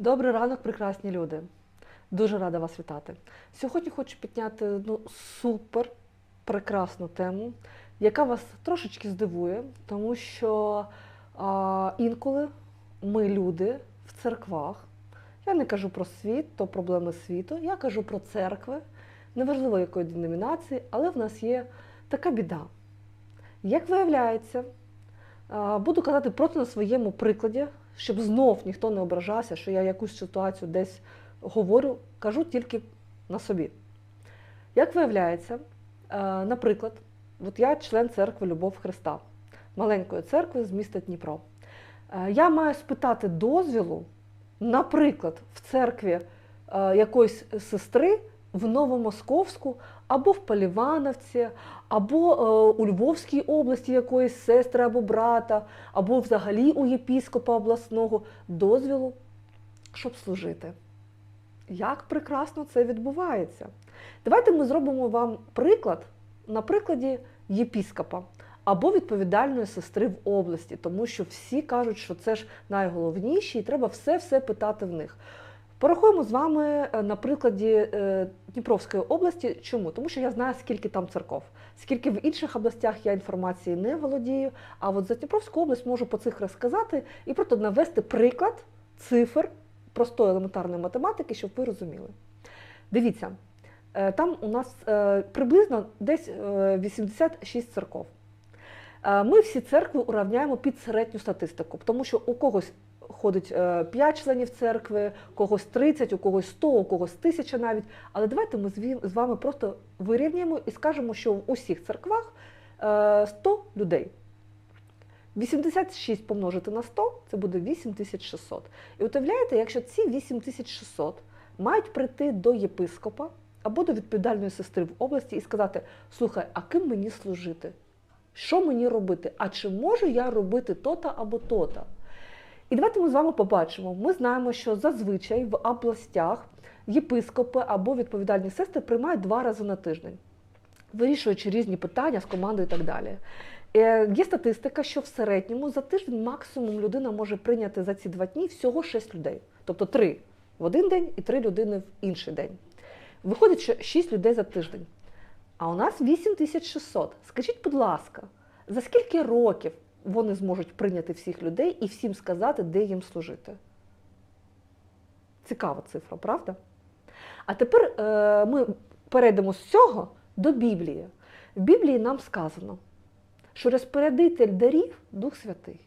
Добрий ранок, прекрасні люди. Дуже рада вас вітати. Сьогодні хочу підняти ну, супер прекрасну тему, яка вас трошечки здивує, тому що а, інколи ми, люди, в церквах, я не кажу про світ, то проблеми світу, я кажу про церкви, неважливо якої деномінації, але в нас є така біда. Як виявляється, а, Буду казати просто на своєму прикладі, щоб знов ніхто не ображався, що я якусь ситуацію десь говорю, кажу тільки на собі. Як виявляється, е, наприклад, от я член церкви Любов Христа, маленької церкви з міста Дніпро. Е, Я маю спитати дозвілу, наприклад, в церкві е, якоїсь сестри в Новомосковську або в Полівановці, або е, у Львовській області якоїсь сестри або брата, або взагалі у єпіскопа обласного дозвілу, щоб служити. Як прекрасно це відбувається. Давайте ми зробимо вам приклад на прикладі єпіскопа або відповідальної сестри в області, тому що всі кажуть, що це ж найголовніше, і треба все-все питати в них. Порахуємо з вами е, на прикладі е, Дніпровської області. Чому? Тому що я знаю, скільки там церков. Скільки в інших областях я інформації не володію. А от за Дніпровську область можу по цифрах сказати і просто навести приклад цифр простої елементарної математики, щоб ви розуміли. Дивіться, е, там у нас приблизно десь е, 86 церков. Ми всі церкви уравняємо під середню статистику, тому що у когось ходить 5 членів церкви, когось 30, у когось 100, у когось 1000 навіть. Але давайте ми з вами просто вирівняємо і скажемо, що в усіх церквах е, 100 людей. 86 помножити на 100 це буде 8600. І уявляєте, якщо ці 8600 мають прийти до єпископа або до відповідальної сестри в області і сказати: слухай, а ким мені служити? Що мені робити? А чи можу я робити то-то або то-то? І давайте ми з вами побачимо. Ми знаємо, що зазвичай в областях єпископи або відповідальні сестри приймають два рази на тиждень, вирішуючи різні питання з командою і так далі. Е, Є статистика, що в середньому за тиждень максимум людина може прийняти за ці два дні всього 6 людей. Тобто 3 в один день і 3 людини в інший день. Виходить, що 6 людей за тиждень. А у нас 8600. Скажіть, будь ласка, за скільки років вони зможуть прийняти всіх людей і всім сказати, де їм служити? Цікава цифра, правда? А тепер е, ми перейдемо з цього до Біблії. В Біблії нам сказано, що розпорядитель дарів Дух Святий.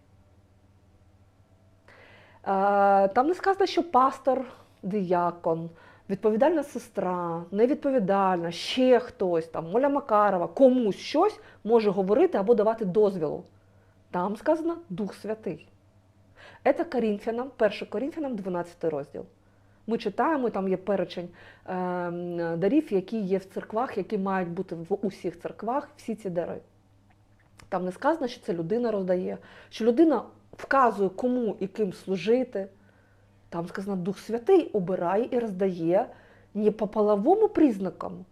Е, Там не сказано, що пастор, диякон, відповідальна сестра, невідповідальна, ще хтось, там, Оля Макарова, комусь щось може говорити або давати дозвілу. Там сказано Дух Святий. Це Корінфянам, 1 Корінфянам, 12 розділ. Ми читаємо, там є перечень е, дарів, які є в церквах, які мають бути в усіх церквах, всі ці дари. Там не сказано, що це людина роздає, що людина вказує, кому і ким служити. Там сказано, Дух Святий обирає і роздає не по половому признакам.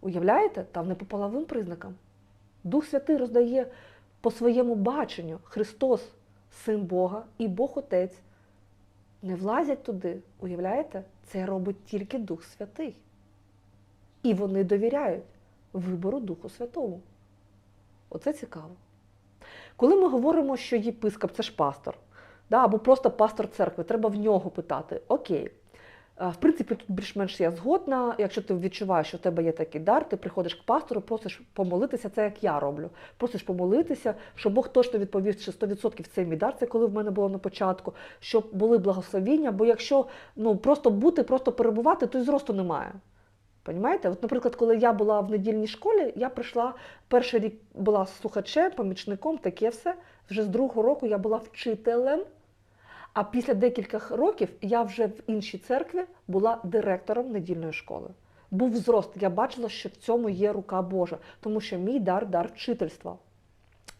Уявляєте? Там не по половим признакам. Дух Святий роздає по своєму баченню. Христос, Син Бога і Бог Отець не влазять туди. Уявляєте? Це робить тільки Дух Святий. І вони довіряють вибору Духу Святому. Оце цікаво. Коли ми говоримо, що єпископ це ж пастор, да, або просто пастор церкви, треба в нього питати: Окей, в принципі, тут більш-менш я згодна. Якщо ти відчуваєш, що в тебе є такий дар, ти приходиш к пастору, просиш помолитися, це як я роблю. Просиш помолитися, щоб Бог точно відповів, що 100% це мій дар, це коли в мене було на початку, щоб були благословіння, бо якщо ну, просто бути, просто перебувати, то й зросту немає. Понімаєте? От, наприклад, коли я була в недільній школі, я прийшла перший рік була слухачем, помічником, таке все. Вже з другого року я була вчителем. А після декількох років я вже в іншій церкві була директором недільної школи. Був зрост. Я бачила, що в цьому є рука Божа, тому що мій дар дар вчительства.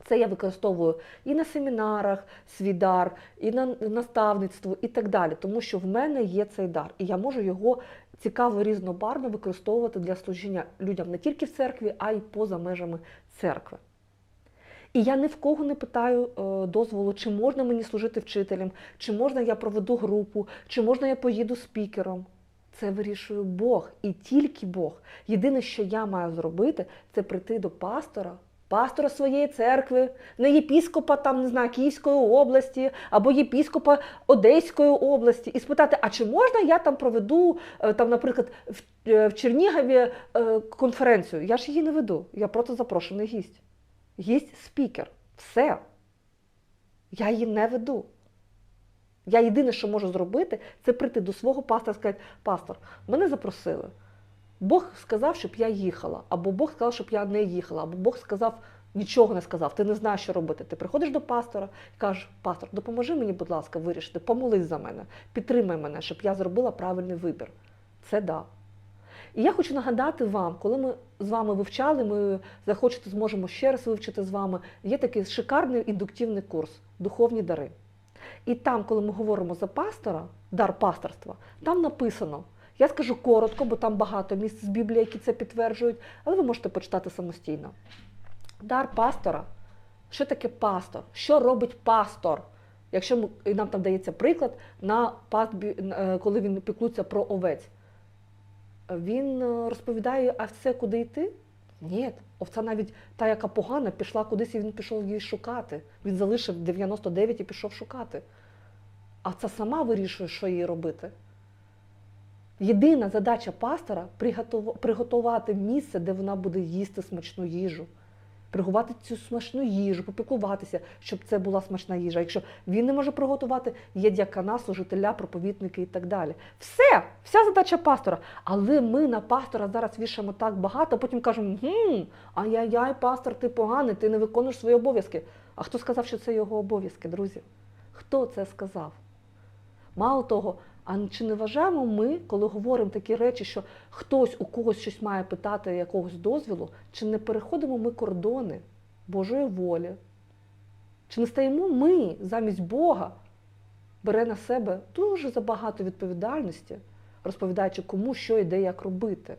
Це я використовую і на семінарах свій дар, і на наставництво, і так далі, тому що в мене є цей дар, і я можу його цікаво різнобарно використовувати для служіння людям не тільки в церкві, а й поза межами церкви. І я ні в кого не питаю е, дозволу, чи можна мені служити вчителем, чи можна я проведу групу, чи можна я поїду спікером. Це вирішує Бог і тільки Бог. Єдине, що я маю зробити, це прийти до пастора, пастора своєї церкви, не єпіскопа там, не знаю, Київської області або єпіскопа Одеської області, і спитати, а чи можна я там проведу, е, там, наприклад, в, е, Чернігові конференцію? Я ж її не веду, я просто запрошений гість. Гість спікер. Все. Я її не веду. Я єдине, що можу зробити, це прийти до свого пастора і сказати, пастор, мене запросили. Бог сказав, щоб я їхала, або Бог сказав, щоб я не їхала, або Бог сказав, нічого не сказав, ти не знаєш, що робити. Ти приходиш до пастора і кажеш, пастор, допоможи мені, будь ласка, вирішити, помолись за мене, підтримай мене, щоб я зробила правильний вибір. Це да. І я хочу нагадати вам, коли ми з вами вивчали, ми захочете, зможемо ще раз вивчити з вами. Є такий шикарний індуктивний курс Духовні дари. І там, коли ми говоримо за пастора, дар пасторства, там написано. Я скажу коротко, бо там багато місць з Біблії, які це підтверджують, але ви можете почитати самостійно. Дар пастора. Що таке пастор? Що робить пастор? Якщо нам там дається приклад на пастбі, е, коли він піклується про овець. Він е, розповідає, а все куди йти? Ні, овця навіть та, яка погана, пішла кудись і він пішов її шукати. Він залишив 99 і пішов шукати. А це сама вирішує, що їй робити. Єдина задача пастора приготувати місце, де вона буде їсти смачну їжу. Приготувати цю смачну їжу, попіклуватися, щоб це була смачна їжа. Якщо він не може приготувати, є дякана, служителя, проповідники і так далі. Все, вся задача пастора. Але ми на пастора зараз вішаємо так багато, потім кажемо: гм, ай-яй-яй, пастор, ти поганий, ти не виконуєш свої обов'язки. А хто сказав, що це його обов'язки, друзі? Хто це сказав? Мало того, а чи не вважаємо ми, коли говоримо такі речі, що хтось у когось щось має питати якогось дозволу, чи не переходимо ми кордони Божої волі? Чи не стаємо ми замість Бога, бере на себе дуже забагато відповідальності, розповідаючи, кому що і де як робити?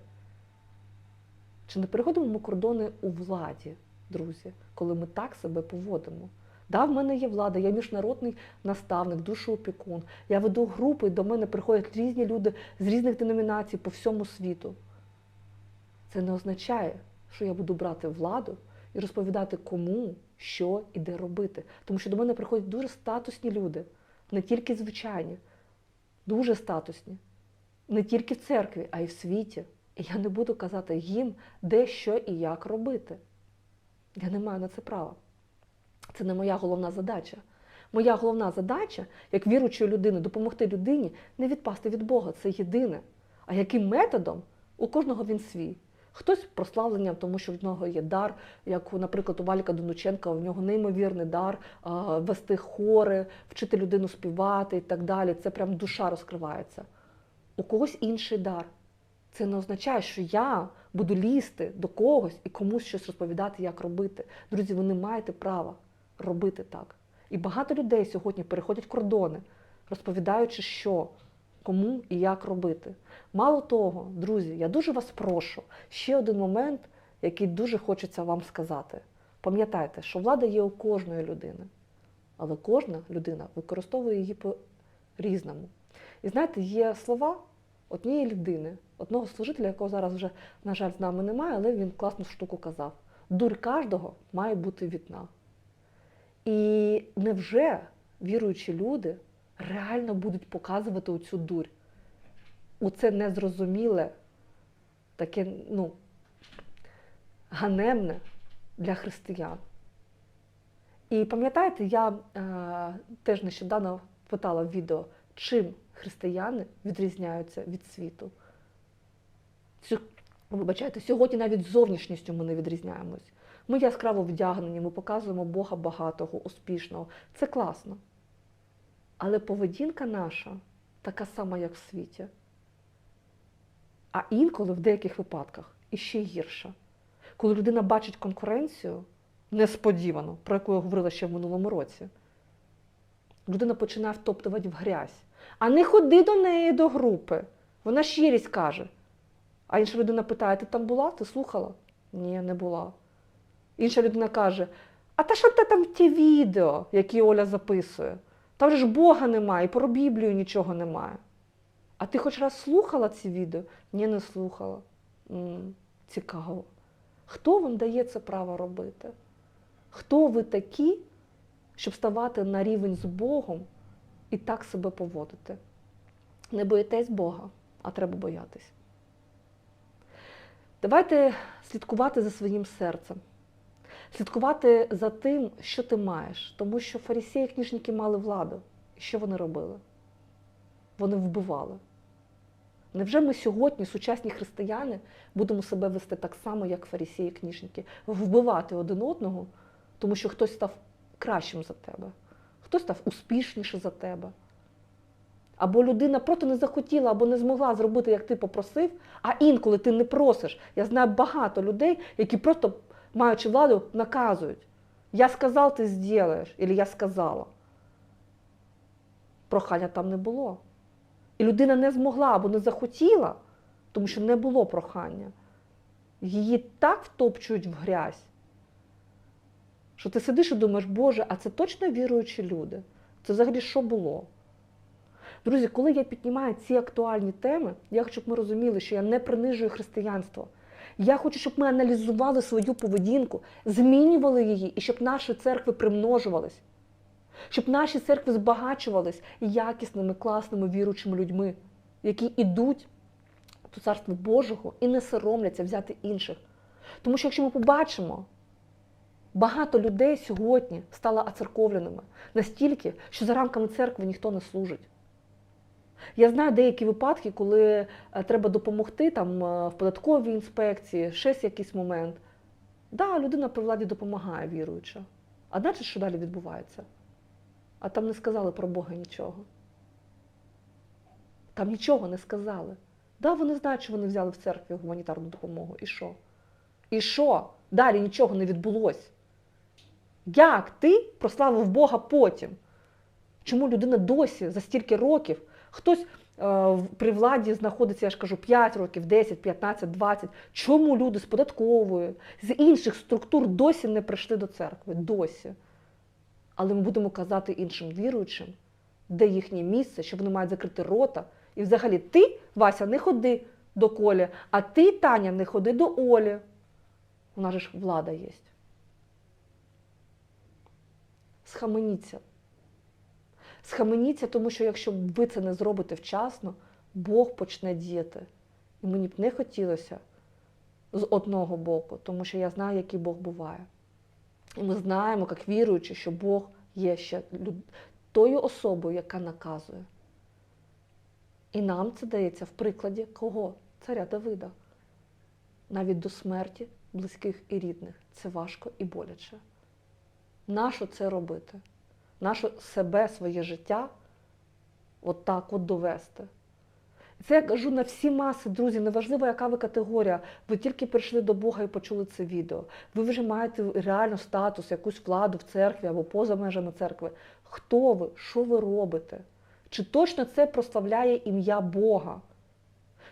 Чи не переходимо ми кордони у владі, друзі, коли ми так себе поводимо? Да, в мене є влада, я міжнародний наставник, душоопікун. Я веду групи, до мене приходять різні люди з різних деномінацій по всьому світу. Це не означає, що я буду брати владу і розповідати кому, що і де робити. Тому що до мене приходять дуже статусні люди, не тільки звичайні, дуже статусні, не тільки в церкві, а й в світі. І я не буду казати їм, де що і як робити. Я не маю на це права. Це не моя головна задача. Моя головна задача, як віруючої людини, допомогти людині не відпасти від Бога. Це єдине. А яким методом? У кожного він свій. Хтось прославленням, тому що в нього є дар, як, наприклад, у Валіка Донученка, у нього неймовірний дар вести хори, вчити людину співати і так далі. Це прям душа розкривається. У когось інший дар. Це не означає, що я буду лізти до когось і комусь щось розповідати, як робити. Друзі, ви не маєте права робити так. І багато людей сьогодні переходять кордони, розповідаючи, що, кому і як робити. Мало того, друзі, я дуже вас прошу, ще один момент, який дуже хочеться вам сказати. Пам'ятайте, що влада є у кожної людини, але кожна людина використовує її по-різному. І знаєте, є слова однієї людини, одного служителя, якого зараз вже, на жаль, з нами немає, але він класну штуку казав. Дурь кожного має бути відна. І невже віруючі люди реально будуть показувати оцю дурь? У це незрозуміле, таке, ну, ганебне для християн. І пам'ятаєте, я е, теж нещодавно питала в відео, чим християни відрізняються від світу. Цю, вибачайте, сьогодні навіть зовнішністю ми не відрізняємось. Ми яскраво вдягнені, ми показуємо Бога багатого, успішного. Це класно. Але поведінка наша така сама, як в світі. А інколи в деяких випадках іще гірша. Коли людина бачить конкуренцію несподівано, про яку я говорила ще в минулому році, людина починає втоптувати в грязь. А не ходи до неї до групи. Вона щирість каже. А інша людина питає: ти там була? Ти слухала? Ні, не була. Інша людина каже: А та що те там ті відео, які Оля записує? Там же ж Бога немає, і про Біблію нічого немає. А ти хоч раз слухала ці відео? Ні, не слухала. м цікаво. Хто вам дає це право робити? Хто ви такі, щоб ставати на рівень з Богом і так себе поводити? Не боїтесь Бога, а треба боятись. Давайте слідкувати за своїм серцем, слідкувати за тим, що ти маєш. Тому що фарисеї книжники мали владу. І що вони робили? Вони вбивали. Невже ми сьогодні, сучасні християни, будемо себе вести так само, як фарисеї книжники, вбивати один одного, тому що хтось став кращим за тебе, хтось став успішніше за тебе. Або людина просто не захотіла, або не змогла зробити, як ти попросив, а інколи ти не просиш. Я знаю багато людей, які просто, маючи владу, наказують. Я сказав, ти зробиш, або я сказала. Прохання там не було. І людина не змогла або не захотіла, тому що не було прохання. Її так втопчують в грязь, що ти сидиш і думаєш, Боже, а це точно віруючі люди? Це взагалі що було? Друзі, коли я піднімаю ці актуальні теми, я хочу, щоб ми розуміли, що я не принижую християнство. Я хочу, щоб ми аналізували свою поведінку, змінювали її, і щоб наші церкви примножувались, щоб наші церкви збагачувались якісними, класними віруючими людьми, які йдуть до Царства Божого і не соромляться взяти інших. Тому що якщо ми побачимо, багато людей сьогодні стало оцерковленими настільки, що за рамками церкви ніхто не служить. Я знаю деякі випадки, коли е, треба допомогти там е, в податковій інспекції, щось якийсь момент. Да, людина при владі допомагає віруюча. А далі що далі відбувається? А там не сказали про Бога нічого. Там нічого не сказали. Да, вони знають, що вони взяли в церкві гуманітарну допомогу. І що? І що? Далі нічого не відбулось. Як ти прославив Бога потім? Чому людина досі за стільки років? Хтось е, при владі знаходиться, я ж кажу, 5 років, 10, 15, 20. Чому люди з податкової, з інших структур досі не прийшли до церкви? Досі. Але ми будемо казати іншим віруючим, де їхнє місце, що вони мають закрити рота. І взагалі ти, Вася, не ходи до Колі, а ти, Таня, не ходи до Олі. У нас же ж влада є. Схаменіться. Схаменіться, тому що якщо ви це не зробите вчасно, Бог почне діяти. І мені б не хотілося з одного боку, тому що я знаю, який Бог буває. І ми знаємо, як віруючи, що Бог є ще тою особою, яка наказує. І нам це дається в прикладі кого? Царя Давида. Навіть до смерті близьких і рідних. Це важко і боляче. Нащо це робити? Нащо себе, своє життя от так от довести? Це я кажу на всі маси, друзі, неважливо, яка ви категорія. Ви тільки прийшли до Бога і почули це відео. Ви вже маєте реально статус, якусь владу в церкві або поза межами церкви. Хто ви? Що ви робите? Чи точно це прославляє ім'я Бога?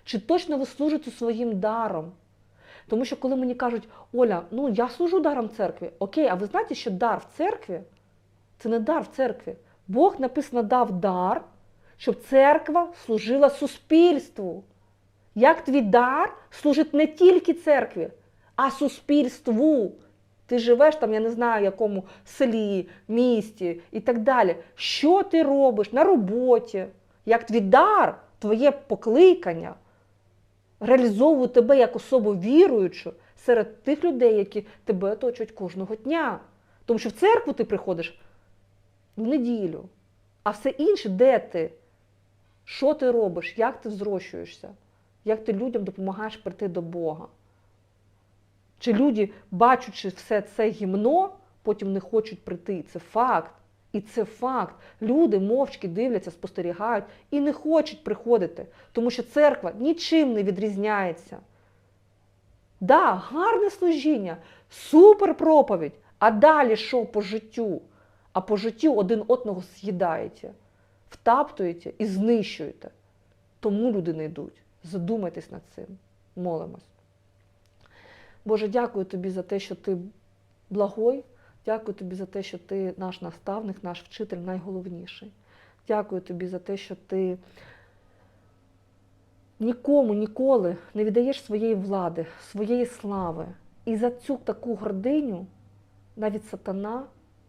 Чи точно ви служите своїм даром? Тому що коли мені кажуть, Оля, ну я служу даром церкві, окей, а ви знаєте, що дар в церкві це не дар в церкві. Бог написано дав дар, щоб церква служила суспільству. Як твій дар служить не тільки церкві, а суспільству. Ти живеш там, я не знаю, в якому селі, місті і так далі. Що ти робиш на роботі? Як твій дар, твоє покликання реалізовує тебе як особу віруючу серед тих людей, які тебе оточують кожного дня. Тому що в церкву ти приходиш в неділю, а все інше, де ти? Що ти робиш? Як ти взрощуєшся? Як ти людям допомагаєш прийти до Бога? Чи люди, бачучи все це гімно, потім не хочуть прийти? Це факт. І це факт. Люди мовчки дивляться, спостерігають і не хочуть приходити, тому що церква нічим не відрізняється. Да, гарне служіння, супер проповідь. А далі що по життю? А по життю один одного з'їдаєте, втаптуєте і знищуєте. Тому люди не йдуть. Задумайтесь над цим. Молимось. Боже, дякую тобі за те, що ти благой, Дякую тобі за те, що ти наш наставник, наш вчитель найголовніший. Дякую тобі за те, що ти нікому ніколи не віддаєш своєї влади, своєї слави. І за цю таку гординю навіть сатана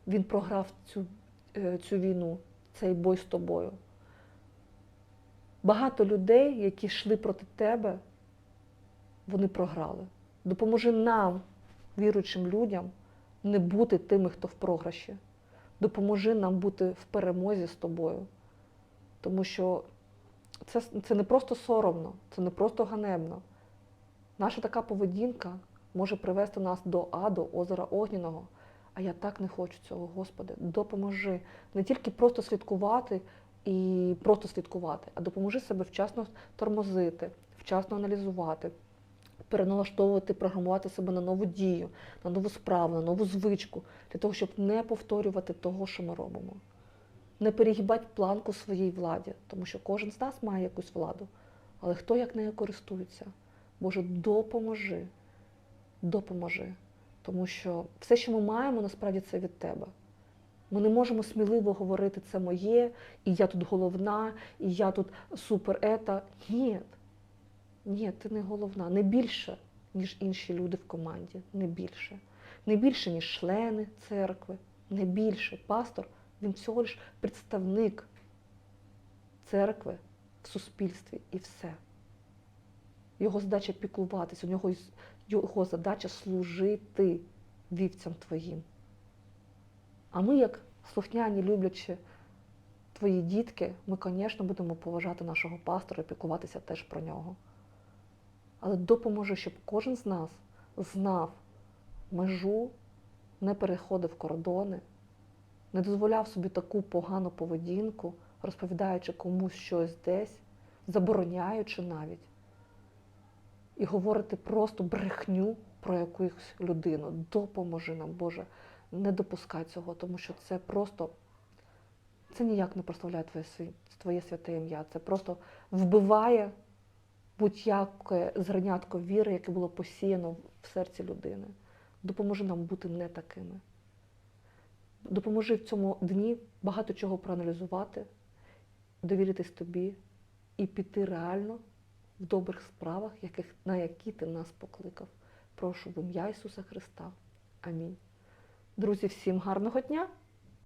він програв цю, е, цю війну, цей бой з тобою. Багато людей, які йшли проти тебе, вони програли. Допоможи нам, віруючим людям, не бути тими, хто в програші. Допоможи нам бути в перемозі з тобою. Тому що це, це не просто соромно, це не просто ганебно. Наша така поведінка може привести нас до аду, озера Огняного. А я так не хочу цього, Господи. Допоможи не тільки просто слідкувати і просто слідкувати, а допоможи себе вчасно тормозити, вчасно аналізувати, переналаштовувати, програмувати себе на нову дію, на нову справу, на нову звичку, для того, щоб не повторювати того, що ми робимо. Не перегибати планку своїй владі, тому що кожен з нас має якусь владу. Але хто як нею користується? Боже, допоможи, допоможи. Тому що все, що ми маємо, насправді це від тебе. Ми не можемо сміливо говорити, це моє, і я тут головна, і я тут супер ета. Ні. Ні, ти не головна, не більше, ніж інші люди в команді. Не більше. Не більше, ніж члени церкви, не більше. Пастор, він всього лиш представник церкви в суспільстві і все. Його задача піклуватись, у нього його задача служити вівцям твоїм. А ми, як слухняні, люблячі твої дітки, ми, звісно, будемо поважати нашого пастора і піклуватися теж про нього. Але допоможи, щоб кожен з нас знав межу, не переходив кордони, не дозволяв собі таку погану поведінку, розповідаючи комусь щось десь, забороняючи навіть, і говорити просто брехню про якусь людину. Допоможи нам, Боже, не допускай цього, тому що це просто це ніяк не прославляє твоє, твоє святе ім'я. Це просто вбиває будь-яке зернятко віри, яке було посіяно в серці людини. Допоможи нам бути не такими. Допоможи в цьому дні багато чого проаналізувати, довіритись тобі і піти реально в добрих справах, яких, на які ти нас покликав. Прошу в ім'я Ісуса Христа. Амінь. Друзі, всім гарного дня!